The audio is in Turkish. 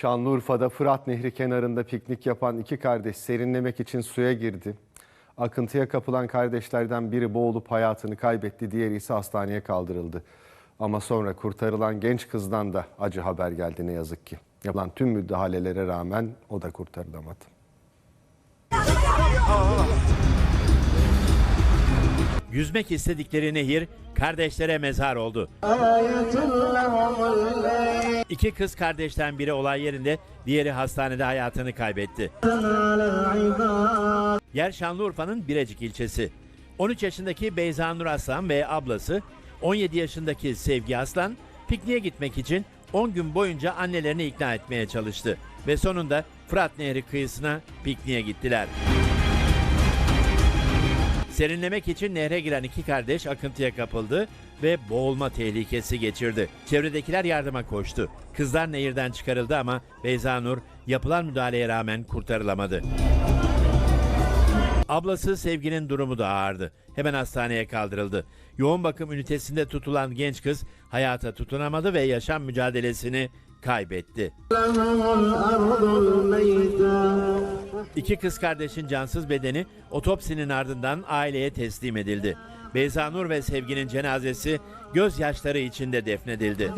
Şanlıurfa'da Fırat Nehri kenarında piknik yapan iki kardeş serinlemek için suya girdi. Akıntıya kapılan kardeşlerden biri boğulup hayatını kaybetti, diğeri ise hastaneye kaldırıldı. Ama sonra kurtarılan genç kızdan da acı haber geldi ne yazık ki. Yapılan tüm müdahalelere rağmen o da kurtarılamadı. Yüzmek istedikleri nehir kardeşlere mezar oldu. İki kız kardeşten biri olay yerinde, diğeri hastanede hayatını kaybetti. Yer Şanlıurfa'nın Birecik ilçesi. 13 yaşındaki Beyza Nur Aslan ve ablası 17 yaşındaki Sevgi Aslan pikniğe gitmek için 10 gün boyunca annelerini ikna etmeye çalıştı. Ve sonunda Fırat Nehri kıyısına pikniğe gittiler. Serinlemek için nehre giren iki kardeş akıntıya kapıldı ve boğulma tehlikesi geçirdi. Çevredekiler yardıma koştu. Kızlar nehirden çıkarıldı ama Beyza Nur yapılan müdahaleye rağmen kurtarılamadı. Ablası Sevgi'nin durumu da ağırdı. Hemen hastaneye kaldırıldı. Yoğun bakım ünitesinde tutulan genç kız hayata tutunamadı ve yaşam mücadelesini kaybetti. İki kız kardeşin cansız bedeni otopsinin ardından aileye teslim edildi. Beyza Nur ve Sevgi'nin cenazesi gözyaşları içinde defnedildi.